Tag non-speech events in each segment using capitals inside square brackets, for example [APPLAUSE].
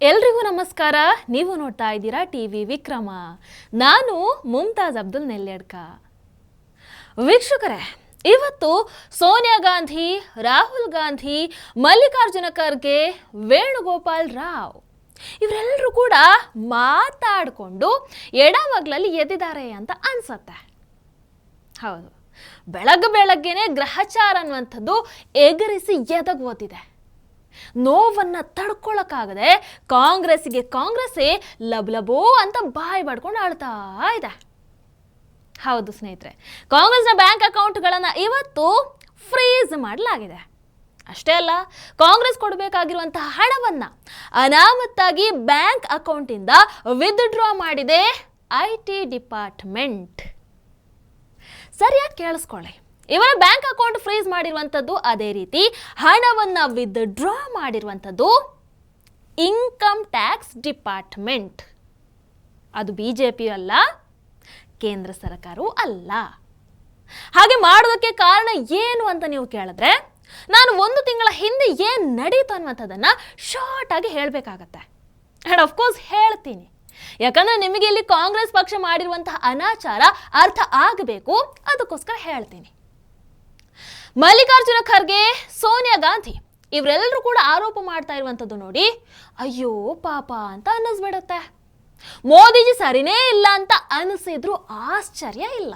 ಎಲ್ರಿಗೂ ನಮಸ್ಕಾರ. ನೀವು ನೋಡ್ತಾ ಇದ್ದೀರಾ ಟಿ ವಿ ವಿಕ್ರಮ. ನಾನು ಮುಮ್ತಾಜ್ ಅಬ್ದುಲ್ ನೆಲ್ಲೆಡ್ಕ ವೀಕ್ಷಕರೇ, ಇವತ್ತು ಸೋನಿಯಾ ಗಾಂಧಿ, ರಾಹುಲ್ ಗಾಂಧಿ, ಮಲ್ಲಿಕಾರ್ಜುನ ಖರ್ಗೆ, ವೇಣುಗೋಪಾಲ್ ರಾವ್ ಇವರೆಲ್ಲರೂ ಕೂಡ ಮಾತಾಡಿಕೊಂಡು ಎಡಮಗ್ಲಲ್ಲಿ ಎದ್ದಿದ್ದಾರೆ ಅಂತ ಅನ್ಸತ್ತೆ. ಹೌದು. ಬೆಳಗ್ಗೆ ಬೆಳಗ್ಗೆನೆ ಗ್ರಹಚಾರ ಅನ್ನುವಂಥದ್ದು ಎಗರಿಸಿ ಎದಗೋತಿದೆ ನೋವನ್ನ ತಡ್ಕೊಳಕ್ಕಾಗದೆ ಕಾಂಗ್ರೆಸ್ಗೆ ಕಾಂಗ್ರೆಸ್ಸೇ ಲಬ್ಲಬೋ ಅಂತ ಬಾಯಿ ಮಾಡ್ಕೊಂಡು ಆಳ್ತಾ ಇದೆ. ಹೌದು ಸ್ನೇಹಿತರೆ ಕಾಂಗ್ರೆಸ್ನ ಬ್ಯಾಂಕ್ ಅಕೌಂಟ್ಗಳನ್ನು ಇವತ್ತು ಫ್ರೀಸ್ ಮಾಡಲಾಗಿದೆ. ಅಷ್ಟೇ ಅಲ್ಲ, ಕಾಂಗ್ರೆಸ್ ಕೊಡಬೇಕಾಗಿರುವಂತಹ ಹಣವನ್ನ ಅನಾಮತ್ತಾಗಿ ಬ್ಯಾಂಕ್ ಅಕೌಂಟಿಂದ ವಿತ್ಡ್ರಾ ಮಾಡಿದೆ ಐ ಟಿ ಡಿಪಾರ್ಟ್ಮೆಂಟ್. ಸರಿಯಾಗಿ ಕೇಳಿಸ್ಕೊಳ್ಳಿ. ಇವರ ಬ್ಯಾಂಕ್ ಅಕೌಂಟ್ ಫ್ರೀಸ್ ಮಾಡಿರುವಂಥದ್ದು ಅದೇ ರೀತಿ ಹಣವನ್ನು ವಿತ್ಡ್ರಾ ಮಾಡಿರುವಂಥದ್ದು ಇನ್ಕಮ್ ಟ್ಯಾಕ್ಸ್ ಡಿಪಾರ್ಟ್ಮೆಂಟ್ ಅದು ಬಿ ಜೆ ಪಿ ಅಲ್ಲ, ಕೇಂದ್ರ ಸರ್ಕಾರವೂ ಅಲ್ಲ. ಹಾಗೆ ಮಾಡೋದಕ್ಕೆ ಕಾರಣ ಏನು ಅಂತ ನೀವು ಕೇಳಿದ್ರೆ, ನಾನು ಒಂದು ತಿಂಗಳ ಹಿಂದೆ ಏನು ನಡೀತು ಅನ್ನುವಂಥದ್ದನ್ನು ಶಾರ್ಟ್ ಆಗಿ ಹೇಳಬೇಕಾಗತ್ತೆ. ಆ್ಯಂಡ್ ಅಫ್ಕೋರ್ಸ್ ಹೇಳ್ತೀನಿ. ಯಾಕಂದ್ರೆ ನಿಮಗೆ ಇಲ್ಲಿ ಕಾಂಗ್ರೆಸ್ ಪಕ್ಷ ಮಾಡಿರುವಂತಹ ಅನಾಚಾರ ಅರ್ಥ ಆಗಬೇಕು, ಅದಕ್ಕೋಸ್ಕರ ಹೇಳ್ತೀನಿ. ಮಲ್ಲಿಕಾರ್ಜುನ ಖರ್ಗೆ, ಸೋನಿಯಾ ಗಾಂಧಿ ಇವರೆಲ್ಲರೂ ಕೂಡ ಆರೋಪ ಮಾಡ್ತಾ ಇರುವಂಥದ್ದು ನೋಡಿ ಅಯ್ಯೋ ಪಾಪ ಅಂತ ಅನ್ನಿಸ್ಬಿಡತ್ತೆ ಮೋದಿಜಿ ಸರಿನೇ ಇಲ್ಲ ಅಂತ ಅನಿಸಿದ್ರು ಆಶ್ಚರ್ಯ ಇಲ್ಲ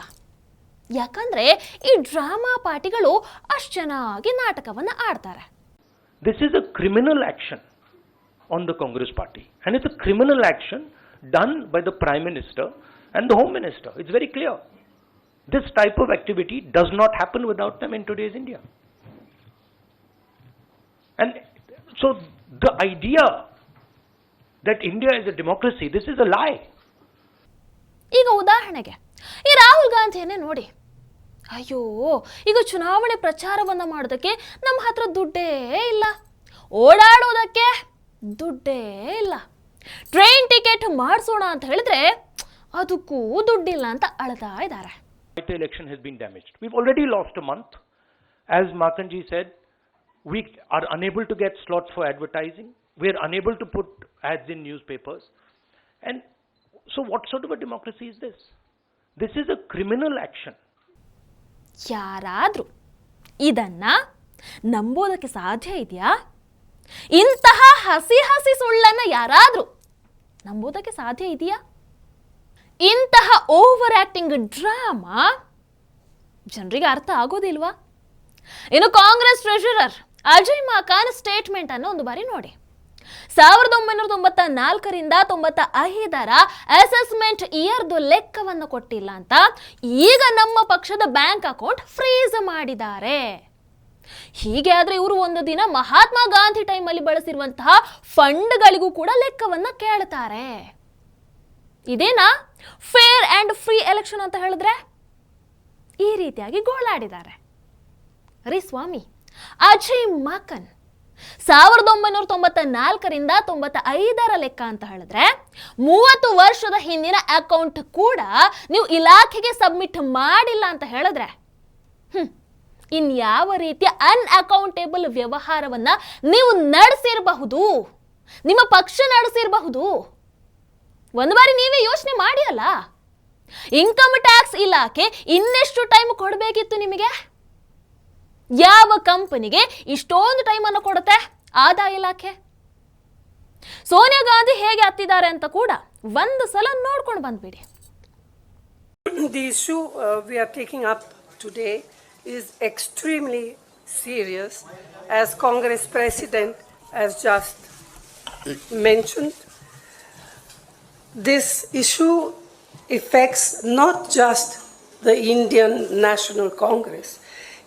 ಯಾಕಂದ್ರೆ ಈ ಡ್ರಾಮಾ ಪಾರ್ಟಿಗಳು ಅಷ್ಟು ಚೆನ್ನಾಗಿ ನಾಟಕವನ್ನು ಆಡ್ತಾರೆ this is a criminal action on the Congress party and it's a criminal action done by the Prime Minister and the Home Minister. It's very clear. This type of activity does not happen without them in today's India. And so the idea that India is a democracy, this is a lie. ಈಗ ಉದಾಹರಣೆಗೆ ಈ ರಾಹುಲ್ ಗಾಂಧಿಯನ್ನೇ ನೋಡಿ ಅಯ್ಯೋ ಈಗ ಚುನಾವಣೆ ಪ್ರಚಾರವನ್ನು ಮಾಡೋದಕ್ಕೆ ನಮ್ಮ ಹತ್ರ ದುಡ್ಡೇ ಇಲ್ಲ ಓಡಾಡೋದಕ್ಕೆ ದುಡ್ಡೇ ಇಲ್ಲ ಟ್ರೈನ್ ಟಿಕೆಟ್ ಮಾಡಿಸೋಣ ಅಂತ ಹೇಳಿದ್ರೆ ಅದಕ್ಕೂ ದುಡ್ಡಿಲ್ಲ ಅಂತ ಅಳ್ತಾ ಇದ್ದಾರೆ The election has been damaged. We've already lost a month. As Makanji said, we are unable to get slots for advertising. We are unable to put ads in newspapers. And so, what sort of a democracy is this? This is a criminal action. ಯಾರಾದ್ರೂ ಇದನ್ನ ನಂಬೋದಕ್ಕೆ ಸಾಧ್ಯ ಇದೆಯಾ ಇಂತಹ ಹಸಿ ಹಸಿ ಸುಳ್ಳನ್ನ ಯಾರಾದ್ರೂ ನಂಬೋದಕ್ಕೆ ಸಾಧ್ಯ ಇದೆಯಾ ಇಂತಹ ಓವರ್ ಆಕ್ಟಿಂಗ್ ಡ್ರಾಮಾ ಜನರಿಗೆ ಅರ್ಥ ಆಗೋದಿಲ್ವಾ? ಇನ್ನು Congress treasurer Ajay Maken statement ಅನ್ನು ಒಂದು ಬಾರಿ ನೋಡಿ. ಸಾವಿರದ ಒಂಬೈನೂರ ತೊಂಬತ್ತ ನಾಲ್ಕರಿಂದ ತೊಂಬತ್ತ ಐದರ ಅಸೆಸ್ಮೆಂಟ್ ಇಯರ್ದು ಲೆಕ್ಕವನ್ನು ಕೊಟ್ಟಿಲ್ಲ ಅಂತ ಈಗ ನಮ್ಮ ಪಕ್ಷದ ಬ್ಯಾಂಕ್ ಅಕೌಂಟ್ ಫ್ರೀಸ್ ಮಾಡಿದ್ದಾರೆ. ಹೀಗೆ ಆದ್ರೆ ಇವರು ಒಂದು ದಿನ ಮಹಾತ್ಮ ಗಾಂಧಿ ಟೈಮಲ್ಲಿ ಬಳಸಿರುವಂತಹ ಫಂಡ್ಗಳಿಗೂ ಕೂಡ ಲೆಕ್ಕವನ್ನ ಕೇಳ್ತಾರೆ. ಇದೇನಾ? ಫೇರ್ ಆ್ಯಂಡ್ ಫ್ರೀ ಎಲೆಕ್ಷನ್ ಅಂತ ಹೇಳಿದ್ರೆ ಈ ರೀತಿಯಾಗಿ ಗೋಳಾಡಿದ್ದಾರೆ. ರೀ ಸ್ವಾಮಿ, ಅಜಯ್ ಮಾಕನ್ ಸಾವಿರದ ಒಂಬೈನೂರ ತೊಂಬತ್ತ ನಾಲ್ಕರಿಂದ ತೊಂಬತ್ತ ಐದರ ಲೆಕ್ಕ ಅಂತ ಹೇಳಿದ್ರೆ ಮೂವತ್ತು ವರ್ಷದ ಹಿಂದಿನ ಅಕೌಂಟ್ ಕೂಡ ನೀವು ಇಲಾಖೆಗೆ ಸಬ್ಮಿಟ್ ಮಾಡಿಲ್ಲ ಅಂತ ಹೇಳಿದ್ರೆ, ಹ್ಮ್, ಇನ್ಯಾವ ರೀತಿಯ ಅನ್ಅಕೌಂಟೇಬಲ್ ವ್ಯವಹಾರವನ್ನ ನೀವು ನಡೆಸಿರಬಹುದು, ನಿಮ್ಮ ಪಕ್ಷ ನಡೆಸಿರಬಹುದು ಒಂದು ಬಾರಿ ನೀವೇ ಯೋಚನೆ ಮಾಡಿ ಅಲ್ಲ ಇನ್ಕಮ್ ಟ್ಯಾಕ್ಸ್ ಇಲಾಖೆ ಇನ್ನೆಷ್ಟು ಟೈಮ್ ಕೊಡಬೇಕಿತ್ತು ನಿಮಗೆ? ಯಾವ ಕಂಪನಿಗೆ ಇಷ್ಟೊಂದು ಟೈಮನ್ನು ಕೊಡುತ್ತೆ ಆದಾಯ ಇಲಾಖೆ? ಸೋನಿಯಾ ಗಾಂಧಿ ಹೇಗೆ ಹತ್ತಿದ್ದಾರೆ ಅಂತ ಕೂಡ ಒಂದು ಸಲ ನೋಡ್ಕೊಂಡು ಬಂದ್ಬಿಡಿ. The issue uh, we are taking up is as Congress President has just mentioned. This issue affects not just the Indian National Congress,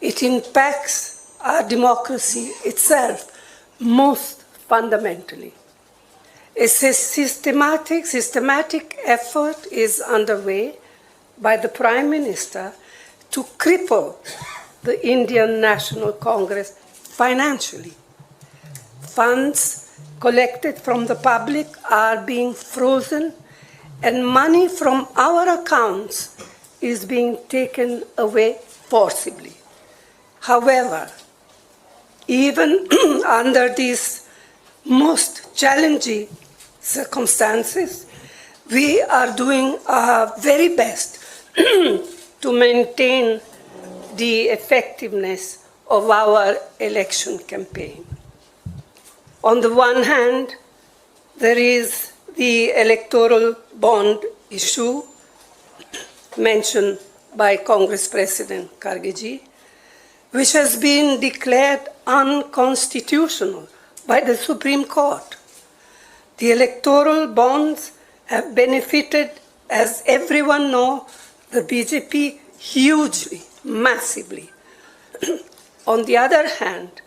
it impacts our democracy itself most fundamentally. A systematic, systematic effort is underway by the Prime Minister to cripple the Indian National Congress financially. Funds collected from the public are being frozen, and money from our accounts is being taken away forcibly. However, even [CLEARS THROAT] under these most challenging circumstances, we are doing our very best [CLEARS THROAT] to maintain the effectiveness of our election campaign. On the one hand, there is the electoral bond issue mentioned by Congress President Kargeji, which has been declared unconstitutional by the Supreme Court. The electoral bonds have benefited, as everyone knows, the BJP hugely, massively. [CLEARS THROAT] On the other hand,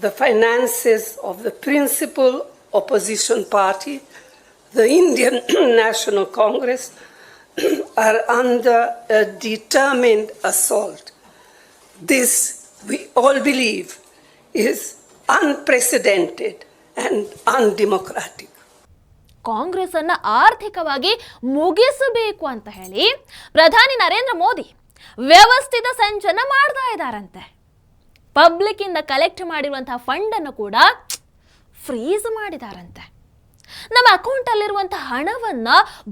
the finances of the principal opposition party, the Indian National Congress, are under a determined assault. This, we all believe, is unprecedented and undemocratic. Congress ಅನ್ನ ಆರ್ಥಿಕವಾಗಿ ಮುಗಿಸಬೇಕು ಅಂತ ಹೇಳಿ ಪ್ರಧಾನಿ ನರೇಂದ್ರ ಮೋದಿ ವ್ಯವಸ್ಥಿತ ಸಂಚನ ಮಾಡ್ತಾ ಇದ್ದಾರಂತೆ public ಇಂದ collect ಮಾಡಿರುವಂತಹ ಫಂಡ್ ಅನ್ನು ಕೂಡ ಫ್ರೀಸ್ ಮಾಡಿದಾರಂತೆ. ನಮ್ಮ ಅಕೌಂಟಲ್ಲಿರುವಂತಹ ಹಣವನ್ನ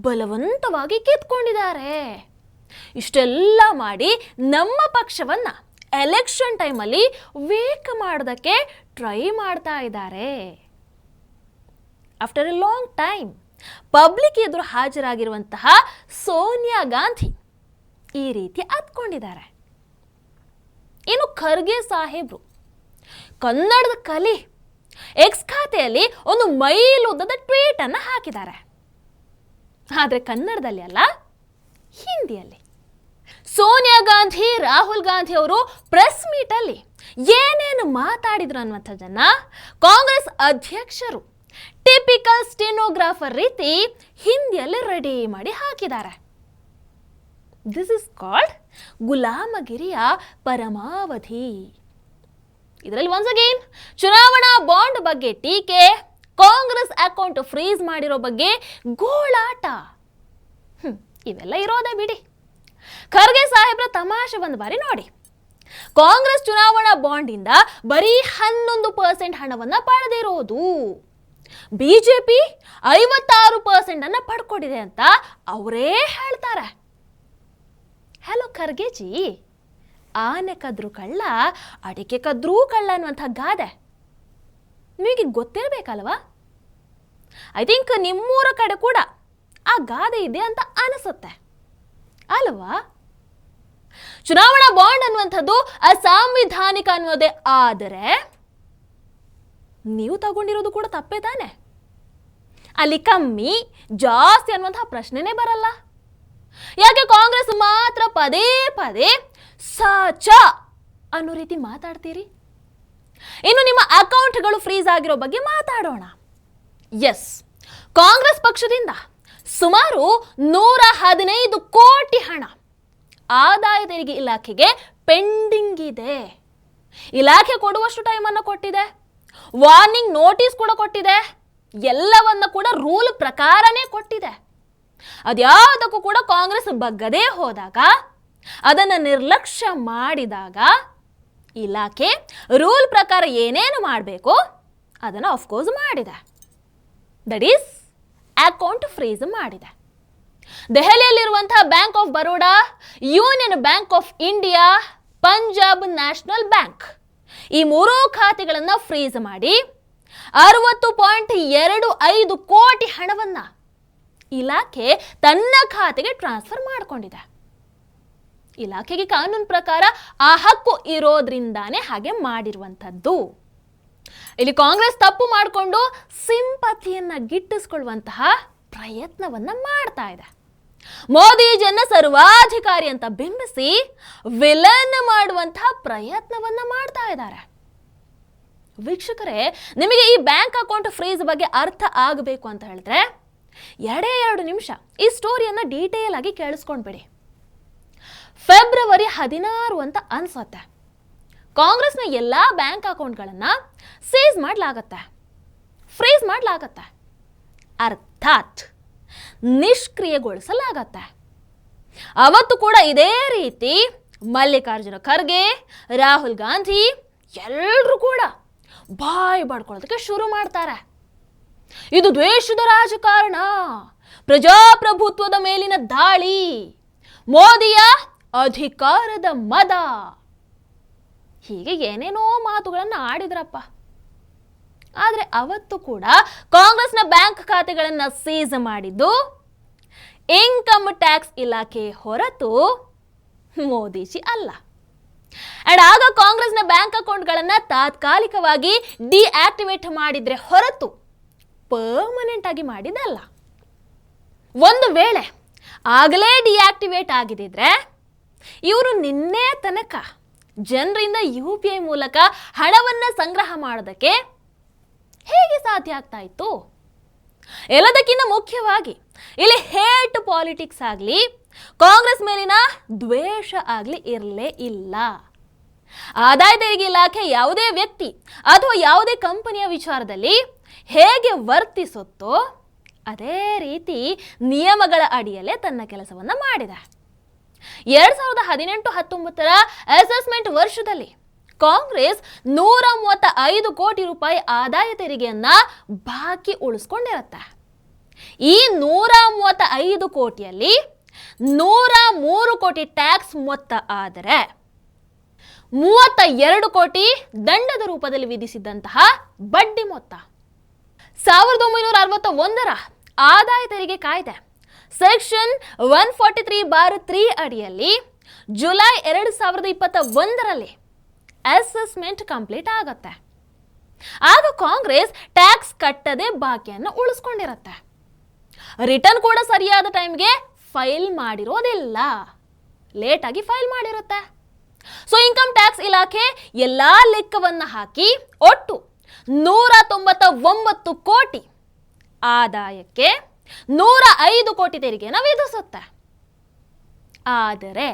ಬಲವಂತವಾಗಿ ಕಿತ್ಕೊಂಡಿದ್ದಾರೆ. ಇಷ್ಟೆಲ್ಲ ಮಾಡಿ ನಮ್ಮ ಪಕ್ಷವನ್ನ ಎಲೆಕ್ಷನ್ ಟೈಮಲ್ಲಿ ವೇಕ್ ಮಾಡೋದಕ್ಕೆ ಟ್ರೈ ಮಾಡ್ತಾ ಇದ್ದಾರೆ. After a long time public ಎದುರು ಹಾಜರಾಗಿರುವಂತಹ ಸೋನಿಯಾ ಗಾಂಧಿ ಈ ರೀತಿ ಹತ್ಕೊಂಡಿದ್ದಾರೆ ಇನ್ನು ಖರ್ಗೆ ಸಾಹೇಬ್ರು? ಕನ್ನಡದ ಕಲಿ ಎಕ್ಸ್ ಖಾತೆಯಲ್ಲಿ ಒಂದು ಮೈಲುದ್ದದ ಟ್ವೀಟ್ ಅನ್ನು ಹಾಕಿದ್ದಾರೆ. ಆದರೆ ಕನ್ನಡದಲ್ಲಿ ಅಲ್ಲ, ಹಿಂದಿಯಲ್ಲಿ. ಸೋನಿಯಾ ಗಾಂಧಿ, ರಾಹುಲ್ ಗಾಂಧಿ ಅವರು ಪ್ರೆಸ್ ಮೀಟಲ್ಲಿ ಏನೇನು ಮಾತಾಡಿದ್ರು ಅನ್ನುವಂಥದ್ದನ್ನ ಕಾಂಗ್ರೆಸ್ ಅಧ್ಯಕ್ಷರು ಟಿಪಿಕಲ್ ಸ್ಟೆನೋಗ್ರಾಫರ್ ರೀತಿ ಹಿಂದಿಯಲ್ಲಿ ರೆಡಿ ಮಾಡಿ ಹಾಕಿದ್ದಾರೆ. ದಿಸ್ ಇಸ್ ಕಾಲ್ಡ್ ಗುಲಾಮಗಿರಿಯ ಪರಮಾವಧಿ. ಇದರಲ್ಲಿ ಒನ್ಸ್ ಅಗೇನ್ ಚುನಾವಣಾ ಬಾಂಡ್ ಬಗ್ಗೆ ಟೀಕೆ, ಕಾಂಗ್ರೆಸ್ ಅಕೌಂಟ್ ಫ್ರೀಸ್ ಮಾಡಿರೋ ಬಗ್ಗೆ ಗೋಳಾಟ. ಇವೆಲ್ಲ ಇರೋದೇ ಬಿಡಿ. ಖರ್ಗೆ ಸಾಹೇಬ್ರ ತಮಾಷೆ ಒಂದು ಬಾರಿ ನೋಡಿ. ಕಾಂಗ್ರೆಸ್ ಚುನಾವಣಾ ಬಾಂಡಿಂದ ಬರೀ ಹನ್ನೊಂದು ಪರ್ಸೆಂಟ್ ಹಣವನ್ನ ಪಡೆದಿರೋದು ಬಿಜೆಪಿ ಐವತ್ತಾರು ಪರ್ಸೆಂಟ್ ಅನ್ನ ಪಡ್ಕೊಂಡಿದೆ ಅಂತ ಅವರೇ ಹೇಳ್ತಾರೆ. ಹಲೋ ಖರ್ಗೆಜಿ. ಆನೆ ಕದ್ರೂ ಕಳ್ಳ, ಅಡಿಕೆ ಕದ್ರೂ ಕಳ್ಳ ಅನ್ನುವಂಥ ಗಾದೆ. ನಿಮಗೆ ಗೊತ್ತಿರಬೇಕಲ್ವಾ? ಐ ಥಿಂಕ್ ನಿಮ್ಮೂರ ಕಡೆ ಕೂಡ ಆ ಗಾದೆ ಇದೆ ಅಂತ ಅನಿಸುತ್ತೆ. ಅಲ್ವಾ? ಚುನಾವಣಾ ಬಾಂಡ್ ಅನ್ನುವಂಥದ್ದು ಅಸಾಂವಿಧಾನಿಕ ಅನ್ನೋದೇ. ಆದರೆ ನೀವು ತಗೊಂಡಿರೋದು ಕೂಡ ತಪ್ಪೇ ತಾನೆ. ಅಲ್ಲಿ ಕಮ್ಮಿ, ಜಾಸ್ತಿ ಅನ್ನುವಂತಹ ಪ್ರಶ್ನೆನೇ ಬರಲ್ಲ. ಯಾಕೆ ಕಾಂಗ್ರೆಸ್ ಮಾತ್ರ ಪದೇ ಪದೇ ಸಚ ಅನ್ನೋ ರೀತಿ ಮಾತಾಡ್ತೀರಿ? ಇನ್ನು ನಿಮ್ಮ ಅಕೌಂಟ್ಗಳು ಫ್ರೀಸ್ ಆಗಿರೋ ಬಗ್ಗೆ ಮಾತಾಡೋಣ. ಎಸ್ ಕಾಂಗ್ರೆಸ್ ಪಕ್ಷದಿಂದ ಸುಮಾರು ನೂರ ಹದಿನೈದು ಕೋಟಿ ಹಣ ಆದಾಯ ತೆರಿಗೆ ಇಲಾಖೆಗೆ ಪೆಂಡಿಂಗ್ ಇದೆ. ಇಲಾಖೆ ಕೊಡುವಷ್ಟು ಟೈಮನ್ನು ಕೊಟ್ಟಿದೆ. ವಾರ್ನಿಂಗ್ ನೋಟಿಸ್ ಕೂಡ ಕೊಟ್ಟಿದೆ. ಎಲ್ಲವನ್ನ ಕೂಡ ರೂಲ್ ಪ್ರಕಾರನೇ ಕೊಟ್ಟಿದೆ. ಅದ್ಯಾವುದಕ್ಕೂ ಕೂಡ ಕಾಂಗ್ರೆಸ್ ಬಗ್ಗದೇ ಹೋದಾಗ, ಅದನ್ನು ನಿರ್ಲಕ್ಷ್ಯ ಮಾಡಿದಾಗ ಇಲಾಖೆ ರೂಲ್ ಪ್ರಕಾರ ಏನೇನು ಮಾಡಬೇಕು, ಅದನ್ನು ಆಫ್ಕೋರ್ಸ್ ಮಾಡಿದೆ. ದಟ್ ಈಸ್ ಅಕೌಂಟ್ ಫ್ರೀಸ್ ಮಾಡಿದೆ. ದೆಹಲಿಯಲ್ಲಿರುವಂತಹ Bank of Baroda Union Bank of India Punjab National Bank ಈ ಮೂರೂ ಖಾತೆಗಳನ್ನು ಫ್ರೀಸ್ ಮಾಡಿ ಅರವತ್ತು ಪಾಯಿಂಟ್ ಎರಡು ಐದು ಕೋಟಿ ಹಣವನ್ನ ಇಲಾಖೆ ತನ್ನ ಖಾತೆಗೆ ಟ್ರಾನ್ಸ್ಫರ್ ಮಾಡಿಕೊಂಡಿದೆ. ಇಲಾಖೆಗೆ ಕಾನೂನು ಪ್ರಕಾರ ಆ ಹಕ್ಕು ಇರೋದ್ರಿಂದಾನೇ ಹಾಗೆ ಮಾಡಿರುವಂಥದ್ದು. ಇಲ್ಲಿ ಕಾಂಗ್ರೆಸ್ ತಪ್ಪು ಮಾಡಿಕೊಂಡು ಸಿಂಪತಿಯನ್ನ ಗಿಟ್ಟಿಸ್ಕೊಳ್ಳುವಂತಹ ಪ್ರಯತ್ನವನ್ನ ಮಾಡ್ತಾ ಇದೆ. ಮೋದಿಜನ್ನ ಸರ್ವಾಧಿಕಾರಿ ಅಂತ ಬಿಂಬಿಸಿ ವಿಲನ್ ಮಾಡುವಂತಹ ಪ್ರಯತ್ನವನ್ನ ಮಾಡ್ತಾ ಇದ್ದಾರೆ. ವೀಕ್ಷಕರೇ, ನಿಮಗೆ ಈ ಬ್ಯಾಂಕ್ ಅಕೌಂಟ್ ಫ್ರೀಸ್ ಬಗ್ಗೆ ಅರ್ಥ ಆಗಬೇಕು ಅಂತ ಹೇಳಿದ್ರೆ ಎರಡೇ ಎರಡು ನಿಮಿಷ ಈ ಸ್ಟೋರಿಯನ್ನ ಡೀಟೇಲ್ ಆಗಿ ಕೇಳಿಸ್ಕೊಂಡ್ಬಿಡಿ. ಫೆಬ್ರವರಿ ಹದಿನಾರು ಅಂತ ಅನ್ಸತ್ತೆ. ಕಾಂಗ್ರೆಸ್ನ ಎಲ್ಲ ಬ್ಯಾಂಕ್ ಅಕೌಂಟ್ಗಳನ್ನು ಸೀಸ್ ಮಾಡಲಾಗತ್ತೆ. ಫ್ರೀಸ್ ಮಾಡಲಾಗತ್ತೆ. ಅರ್ಥಾತ್ ನಿಷ್ಕ್ರಿಯಗೊಳಿಸಲಾಗತ್ತೆ. ಅವತ್ತು ಕೂಡ ಇದೇ ರೀತಿ ಮಲ್ಲಿಕಾರ್ಜುನ ಖರ್ಗೆ, ರಾಹುಲ್ ಗಾಂಧಿ ಎಲ್ಲರೂ ಕೂಡ ಬಾಯಿ ಬಡ್ಕೊಳ್ಳೋದಕ್ಕೆ ಶುರು ಮಾಡ್ತಾರೆ. ಇದು ದ್ವೇಷದ ರಾಜಕಾರಣ. ಪ್ರಜಾಪ್ರಭುತ್ವದ ಮೇಲಿನ ದಾಳಿ. ಮೋದಿಯ ಅಧಿಕಾರದ ಮದ. ಹೀಗೆ ಏನೇನೋ ಮಾತುಗಳನ್ನು ಆಡಿದ್ರಪ್ಪ. ಆದರೆ ಅವತ್ತು ಕೂಡ ಕಾಂಗ್ರೆಸ್ನ ಬ್ಯಾಂಕ್ ಖಾತೆಗಳನ್ನು ಸೀಸ್ ಮಾಡಿದ್ದು ಇನ್ಕಮ್ ಟ್ಯಾಕ್ಸ್ ಇಲಾಖೆ ಹೊರತು ಮೋದಿಜಿ ಅಲ್ಲ. ಅಂಡ್ ಆಗ ಕಾಂಗ್ರೆಸ್ನ ಬ್ಯಾಂಕ್ ಅಕೌಂಟ್ಗಳನ್ನು ತಾತ್ಕಾಲಿಕವಾಗಿ ಡಿಆಕ್ಟಿವೇಟ್ ಮಾಡಿದ್ರೆ ಹೊರತು ಪರ್ಮನೆಂಟ್ ಆಗಿ ಮಾಡಿದಲ್ಲ ಒಂದು ವೇಳೆ ಆಗಲೇ ಡಿಆಕ್ಟಿವೇಟ್ ಆಗಿದ್ದಿದ್ರೆ ಇವರು ನಿನ್ನೆ ತನಕ ಜನರಿಂದ ಯು ಪಿ ಐ ಮೂಲಕ ಹಣವನ್ನು ಸಂಗ್ರಹ ಮಾಡೋದಕ್ಕೆ ಹೇಗೆ ಸಾಧ್ಯ ಆಗ್ತಾ ಇತ್ತು? ಎಲ್ಲದಕ್ಕಿಂತ ಮುಖ್ಯವಾಗಿ ಇಲ್ಲಿ ಹೇಟ್ ಪಾಲಿಟಿಕ್ಸ್ ಆಗಲಿ, ಕಾಂಗ್ರೆಸ್ ಮೇಲಿನ ದ್ವೇಷ ಆಗಲಿ ಇರಲೇ ಇಲ್ಲ. ಆದಾಯ ತೆರಿಗೆ ಇಲಾಖೆ ಯಾವುದೇ ವ್ಯಕ್ತಿ ಅಥವಾ ಯಾವುದೇ ಕಂಪನಿಯ ವಿಚಾರದಲ್ಲಿ ಹೇಗೆ ವರ್ತಿಸುತ್ತೋ ಅದೇ ರೀತಿ ನಿಯಮಗಳ ಅಡಿಯಲ್ಲೇ ತನ್ನ ಕೆಲಸವನ್ನು ಮಾಡಿದ. ಎರಡ್ ಸಾವಿರದ ಹದಿನೆಂಟು ಹತ್ತೊಂಬತ್ತರ ಅಸೆಸ್ಮೆಂಟ್ ವರ್ಷದಲ್ಲಿ ಕಾಂಗ್ರೆಸ್ ನೂರ ಮೂವತ್ತ ಐದು ಕೋಟಿ ರೂಪಾಯಿ ಆದಾಯ ತೆರಿಗೆಯನ್ನ ಬಾಕಿ ಉಳಿಸ್ಕೊಂಡಿರತ್ತೆ. ಈ ನೂರ ಮೂವತ್ತ ಐದು ಕೋಟಿಯಲ್ಲಿ ನೂರ ಮೂರು ಕೋಟಿ ಟ್ಯಾಕ್ಸ್ ಮೊತ್ತ ಆದರೆ ಮೂವತ್ತ ಎರಡು ಕೋಟಿ ದಂಡದ ರೂಪದಲ್ಲಿ ವಿಧಿಸಿದ್ದಂತಹ ಬಡ್ಡಿ ಮೊತ್ತ. ಸಾವಿರದ ಒಂಬೈನೂರ ಅರವತ್ತ ಒಂದರ ಆದಾಯ ತೆರಿಗೆ ಕಾಯ್ದೆ. Section one forty three bar three ಅಡಿಯಲ್ಲಿ ಜುಲೈ ಎರಡು ಸಾವಿರದ ಇಪ್ಪತ್ತ ಒಂದರಲ್ಲಿ ಅಸೆಸ್ಮೆಂಟ್ ಕಂಪ್ಲೀಟ್ ಆಗುತ್ತೆ. ಆಗ ಕಾಂಗ್ರೆಸ್ ಟ್ಯಾಕ್ಸ್ ಕಟ್ಟದೆ ಬಾಕಿಯನ್ನು ಉಳಿಸ್ಕೊಂಡಿರತ್ತೆ. ರಿಟರ್ನ್ ಕೂಡ ಸರಿಯಾದ ಟೈಮ್ಗೆ ಫೈಲ್ ಮಾಡಿರೋದಿಲ್ಲ. ಲೇಟಾಗಿ ಫೈಲ್ ಮಾಡಿರುತ್ತೆ. ಸೊ ಇನ್ಕಮ್ ಟ್ಯಾಕ್ಸ್ ಇಲಾಖೆ ಎಲ್ಲಾ ಲೆಕ್ಕವನ್ನ ಹಾಕಿ ಒಟ್ಟು ನೂರ ತೊಂಬತ್ತ ಒಂಬತ್ತು ಕೋಟಿ ಆದಾಯಕ್ಕೆ ನೂರ ಐದು ಕೋಟಿ ತೆರಿಗೆಯನ್ನು ವಿಧಿಸುತ್ತೆ. ಆದರೆ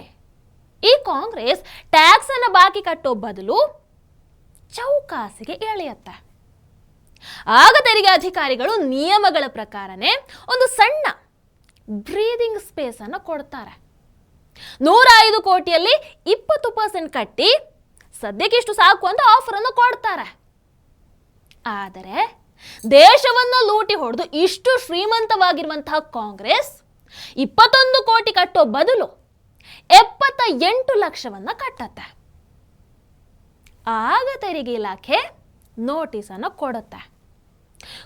ಈ ಕಾಂಗ್ರೆಸ್ ಟ್ಯಾಕ್ಸ್ ಅನ್ನು ಬಾಕಿ ಕಟ್ಟೋ ಬದಲು ಚೌಕಾಸಿಗೆ ಎಳೆಯುತ್ತೆ. ಆಗ ತೆರಿಗೆ ಅಧಿಕಾರಿಗಳು ನಿಯಮಗಳ ಪ್ರಕಾರನೇ ಒಂದು ಸಣ್ಣ ಬ್ರೀದಿಂಗ್ ಸ್ಪೇಸ್ ಅನ್ನು ಕೊಡ್ತಾರೆ. ನೂರ ಐದು ಕೋಟಿಯಲ್ಲಿ ಇಪ್ಪತ್ತು ಪರ್ಸೆಂಟ್ ಕಟ್ಟಿ ಸದ್ಯಕ್ಕೆ ಇಷ್ಟು ಸಾಕು ಅಂತ ಆಫರ್ ಅನ್ನು ಕೊಡ್ತಾರೆ. ಆದರೆ ದೇಶವನ್ನು ಲೂಟಿ ಹೊಡೆದು ಇಷ್ಟು ಶ್ರೀಮಂತವಾಗಿರುವಂತಹ ಕಾಂಗ್ರೆಸ್ ಇಪ್ಪತ್ತೊಂದು ಕೋಟಿ ಕಟ್ಟೋ ಬದಲು ಎಪ್ಪತ್ತ ಎಂಟು ಲಕ್ಷವನ್ನ ಕಟ್ಟತ್ತೆ. ಆಗ ತೆರಿಗೆ ಇಲಾಖೆ ನೋಟಿಸ್ ಅನ್ನು ಕೊಡುತ್ತೆ.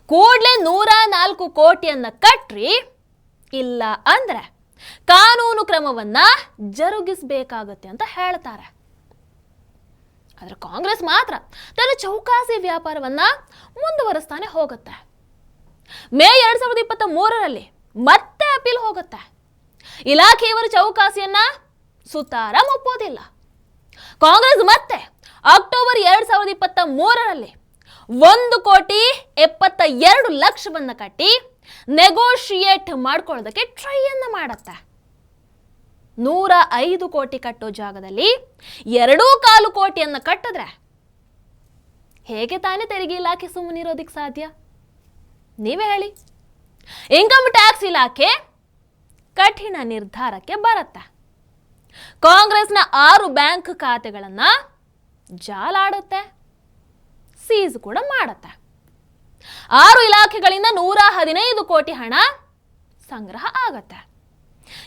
ಕೂಡಲೇ ನೂರ ನಾಲ್ಕು ಕೋಟಿಯನ್ನ ಕಟ್ರಿ, ಇಲ್ಲ ಅಂದ್ರೆ ಕಾನೂನು ಕ್ರಮವನ್ನ ಜರುಗಿಸಬೇಕಾಗತ್ತೆ ಅಂತ ಹೇಳ್ತಾರೆ. ಆದ್ರೆ ಕಾಂಗ್ರೆಸ್ ಮಾತ್ರ ತನ್ನ ಚೌಕಾಸಿ ವ್ಯಾಪಾರವನ್ನ ಮುಂದುವರಿಸ್ತಾನೆ ಹೋಗುತ್ತೆ. ಮೇ ಎರಡು ಸಾವಿರದ ಇಪ್ಪತ್ತ ಮೂರರಲ್ಲಿ ಮತ್ತೆ ಅಪೀಲ್ ಹೋಗುತ್ತೆ. ಇಲಾಖೆಯವರು ಚೌಕಾಸಿಯನ್ನ ಸುತಾರ ಒಪ್ಪೋದಿಲ್ಲ ಕಾಂಗ್ರೆಸ್ ಮತ್ತೆ ಅಕ್ಟೋಬರ್ ಎರಡು ಸಾವಿರದ ಇಪ್ಪತ್ತ ಮೂರರಲ್ಲಿ ಒಂದು ಕೋಟಿ ಎಪ್ಪತ್ತ ಎರಡು ಲಕ್ಷವನ್ನ ಕಟ್ಟಿ ನೆಗೋಷಿಯೇಟ್ ಮಾಡ್ಕೊಳ್ಳೋದಕ್ಕೆ ಟ್ರೈಯನ್ನು ಮಾಡತ್ತೆ. ನೂರ ಐದು ಕೋಟಿ ಕಟ್ಟೋ ಜಾಗದಲ್ಲಿ ಎರಡೂ ಕಾಲು ಕೋಟಿಯನ್ನು ಕಟ್ಟಿದ್ರೆ ಹೇಗೆ ತಾನೇ ತೆರಿಗೆ ಇಲಾಖೆ ಸುಮ್ಮನಿರೋದಕ್ಕೆ ಸಾಧ್ಯ? ನೀವೇ ಹೇಳಿ. ಇನ್ಕಮ್ ಟ್ಯಾಕ್ಸ್ ಇಲಾಖೆ ಕಠಿಣ ನಿರ್ಧಾರಕ್ಕೆ ಬರುತ್ತೆ. ಕಾಂಗ್ರೆಸ್ನ ಆರು ಬ್ಯಾಂಕ್ ಖಾತೆಗಳನ್ನು ಜಾಲಾಡುತ್ತೆ ಸೀಸ್ ಕೂಡ ಮಾಡುತ್ತೆ. ಆರು ಇಲಾಖೆಗಳಿಂದ ನೂರ ಹದಿನೈದು ಕೋಟಿ ಹಣ ಸಂಗ್ರಹ ಆಗತ್ತೆ.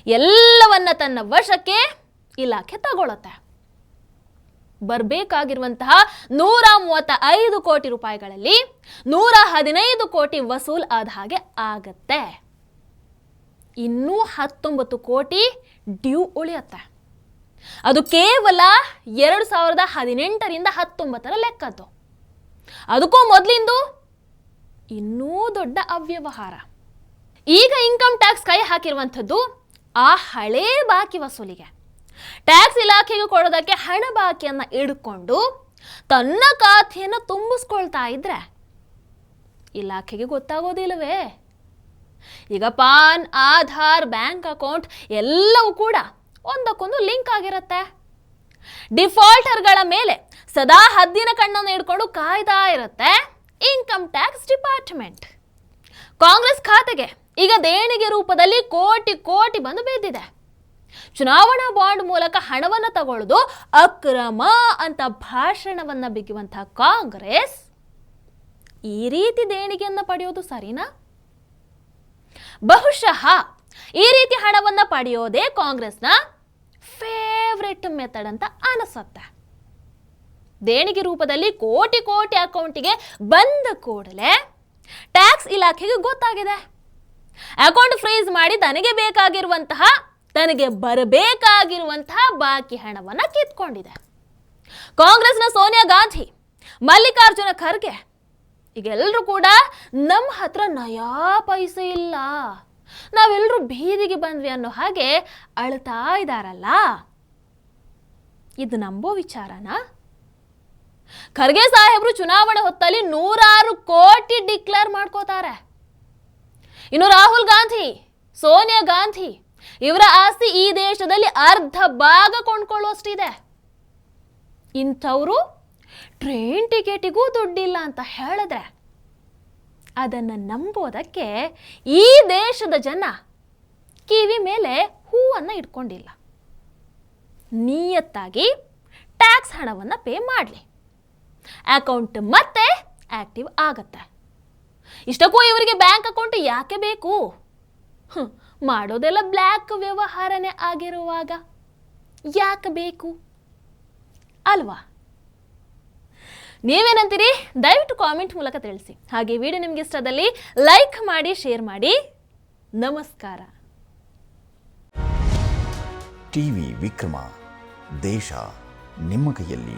ಎಲ್ಲವನ್ನ ತನ್ನ ವಶಕ್ಕೆ ಇಲಾಖೆ ತಗೊಳತ್ತೆ. ಬರಬೇಕಾಗಿರುವಂತಹ ನೂರ ಮೂವತ್ತ ಐದು ಕೋಟಿ ರೂಪಾಯಿಗಳಲ್ಲಿ ನೂರ ಹದಿನೈದು ಕೋಟಿ ವಸೂಲ್ ಆದ ಹಾಗೆ ಆಗತ್ತೆ. ಇನ್ನೂ ಹತ್ತೊಂಬತ್ತು ಕೋಟಿ ಡ್ಯೂ ಉಳಿಯತ್ತೆ. ಅದು ಕೇವಲ ಎರಡು ಸಾವಿರದ ಹದಿನೆಂಟರಿಂದ ಹತ್ತೊಂಬತ್ತರ ಲೆಕ್ಕದ್ದು. ಅದಕ್ಕೂ ಮೊದಲಿಂದು ಇನ್ನೂ ದೊಡ್ಡ ಅವ್ಯವಹಾರ. ಈಗ ಇನ್ಕಮ್ ಟ್ಯಾಕ್ಸ್ ಕೈ ಹಾಕಿರುವಂಥದ್ದು ಆ ಹಳೇ ಬಾಕಿ ವಸೂಲಿಗೆ. ಟ್ಯಾಕ್ಸ್ ಇಲಾಖೆಗೆ ಕೊಡೋದಕ್ಕೆ ಹಣ ಬಾಕಿಯನ್ನ ಇಡ್ಕೊಂಡು ತನ್ನ ಖಾತೆಯನ್ನು ತುಂಬಿಸ್ಕೊಳ್ತಾ ಇದ್ರೆ ಇಲಾಖೆಗೆ ಗೊತ್ತಾಗೋದಿಲ್ಲವೇ ಈಗ ಪಾನ್, ಆಧಾರ್, ಬ್ಯಾಂಕ್ ಅಕೌಂಟ್ ಎಲ್ಲವೂ ಕೂಡ ಒಂದಕ್ಕೊಂದು ಲಿಂಕ್ ಆಗಿರುತ್ತೆ. ಡಿಫಾಲ್ಟರ್ಗಳ ಮೇಲೆ ಸದಾ ಹದ್ದಿನ ಕಣ್ಣನ್ನು ಇಟ್ಕೊಂಡು ಕಾಯ್ತಾ ಇರುತ್ತೆ ಇನ್ಕಮ್ ಟ್ಯಾಕ್ಸ್ ಡಿಪಾರ್ಟ್ಮೆಂಟ್. ಕಾಂಗ್ರೆಸ್ ಖಾತೆಗೆ ಈಗ ದೇಣಿಗೆ ರೂಪದಲ್ಲಿ ಕೋಟಿ ಕೋಟಿ ಬಂದು ಬಿದ್ದಿದೆ. ಚುನಾವಣಾ ಬಾಂಡ್ ಮೂಲಕ ಹಣವನ್ನು ತಗೊಳ್ಳೋದು ಅಕ್ರಮ ಅಂತ ಭಾಷಣವನ್ನ ಬಿಗಿಯುವಂತಹ ಕಾಂಗ್ರೆಸ್ ಈ ರೀತಿ ದೇಣಿಗೆಯನ್ನು ಪಡೆಯೋದು ಸರಿನಾ? ಬಹುಶಃ ಈ ರೀತಿ ಹಣವನ್ನು ಪಡೆಯೋದೇ ಕಾಂಗ್ರೆಸ್ನ ಫೇವ್ರೆಟ್ ಮೆಥಡ್ ಅಂತ ಅನಿಸುತ್ತೆ. ದೇಣಿಗೆ ರೂಪದಲ್ಲಿ ಕೋಟಿ ಕೋಟಿ ಅಕೌಂಟಿಗೆ ಬಂದ ಕೂಡಲೇ ಟ್ಯಾಕ್ಸ್ ಇಲಾಖೆಗೆ ಗೊತ್ತಾಗಿದೆ. ಅಕೌಂಟ್ ಫ್ರೀಸ್ ಮಾಡಿ ತನಗೆ ಬೇಕಾಗಿರುವಂತಹ, ತನಗೆ ಬರಬೇಕಾಗಿರುವಂತಹ ಬಾಕಿ ಹಣವನ್ನು ಕಿತ್ಕೊಂಡಿದೆ. ಕಾಂಗ್ರೆಸ್ನ ಸೋನಿಯಾ ಗಾಂಧಿ, ಮಲ್ಲಿಕಾರ್ಜುನ ಖರ್ಗೆ ಈಗೆಲ್ಲರೂ ಕೂಡ ನಮ್ಮ ಹತ್ರ ನಯಾ ಪೈಸೆ ಇಲ್ಲ. ನಾವೆಲ್ಲರೂ ಬೀದಿಗೆ ಬಂದ್ವಿ ಅನ್ನೋ ಹಾಗೆ ಅಳ್ತಾ ಇದ್ದಾರಲ್ಲ ಇದು ನಂಬೋ ವಿಚಾರನಾ? ಖರ್ಗೆ ಸಾಹೇಬರು ಚುನಾವಣೆ ಹೊತ್ತಲ್ಲಿ ನೂರಾರು ಕೋಟಿ ಡಿಕ್ಲೇರ್ ಮಾಡ್ಕೋತಾರೆ. ಇನ್ನು ರಾಹುಲ್ ಗಾಂಧಿ, ಸೋನಿಯಾ ಗಾಂಧಿ, ಇವರ ಆಸ್ತಿ ಈ ದೇಶದಲ್ಲಿ ಅರ್ಧ ಭಾಗ ಕೊಂಡ್ಕೊಳ್ಳುವಷ್ಟಿದೆ. ಇಂಥವರು ಟ್ರೈನ್ ಟಿಕೆಟಿಗೂ ದುಡ್ಡಿಲ್ಲ ಅಂತ ಹೇಳಿದ್ರೆ ಅದನ್ನು ನಂಬೋದಕ್ಕೆ ಈ ದೇಶದ ಜನ ಕಿವಿ ಮೇಲೆ ಹೂವನ್ನು ಇಟ್ಕೊಂಡಿಲ್ಲ. ನಿಯತ್ತಾಗಿ ಟ್ಯಾಕ್ಸ್ ಹಣವನ್ನು ಪೇ ಮಾಡಲಿ. ಅಕೌಂಟ್ ಮತ್ತೆ ಆಕ್ಟಿವ್ ಆಗತ್ತೆ. ಇಷ್ಟಕ್ಕೂ ಇವರಿಗೆ ಬ್ಯಾಂಕ್ ಅಕೌಂಟ್ ಯಾಕೆ ಬೇಕು? ಮಾಡೋದೆಲ್ಲ ಬ್ಲ್ಯಾಕ್ ವ್ಯವಹಾರನೇ ಆಗಿರುವಾಗ ಯಾಕೆ ಬೇಕು? ಅಲ್ವಾ? ನೀವೇನಂತೀರಿ? ದಯವಿಟ್ಟು ಕಾಮೆಂಟ್ ಮೂಲಕ ತಿಳಿಸಿ. ಹಾಗೆ ವಿಡಿಯೋ ನಿಮಗೆ ಇಷ್ಟದಲ್ಲಿ ಲೈಕ್ ಮಾಡಿ, ಶೇರ್ ಮಾಡಿ. ನಮಸ್ಕಾರ. ಟಿವಿ ವಿಕ್ರಮ, ದೇಶ ನಿಮ್ಮ ಕೈಯಲ್ಲಿ.